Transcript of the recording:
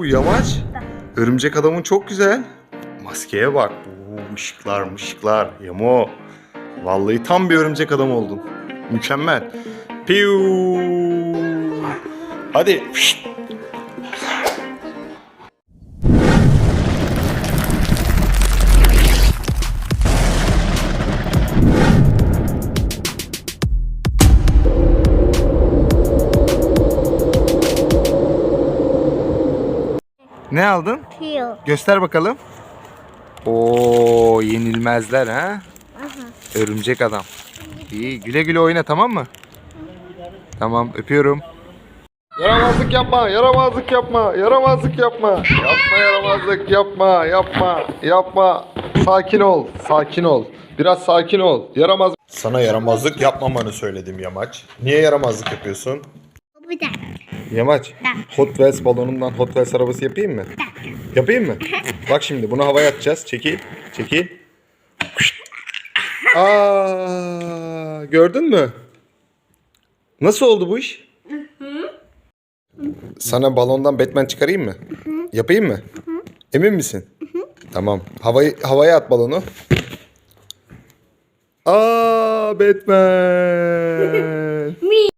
bu yamaç? Örümcek adamın çok güzel. Maskeye bak. Oo, ışıklar mışıklar. Yamo. Vallahi tam bir örümcek adam oldun. Mükemmel. Piu. Hadi. Şşt. Ne aldın? Peel. Göster bakalım. Oo yenilmezler ha. Örümcek adam. İyi güle güle oyna tamam mı? Tamam öpüyorum. Yaramazlık yapma, yaramazlık yapma, yaramazlık yapma. Yapma yaramazlık yapma, yapma, yapma. Sakin ol, sakin ol. Biraz sakin ol. Yaramaz. Sana yaramazlık yapmamanı söyledim Yamaç. Niye yaramazlık yapıyorsun? Bir dakika. Yamaç, Hot Wheels balonundan Hot Wheels arabası yapayım mı? Yapayım mı? Bak şimdi bunu havaya atacağız. Çekil, çekil. Aa, gördün mü? Nasıl oldu bu iş? Sana balondan Batman çıkarayım mı? Yapayım mı? Emin misin? Tamam. Havayı havaya at balonu. Aa, Batman.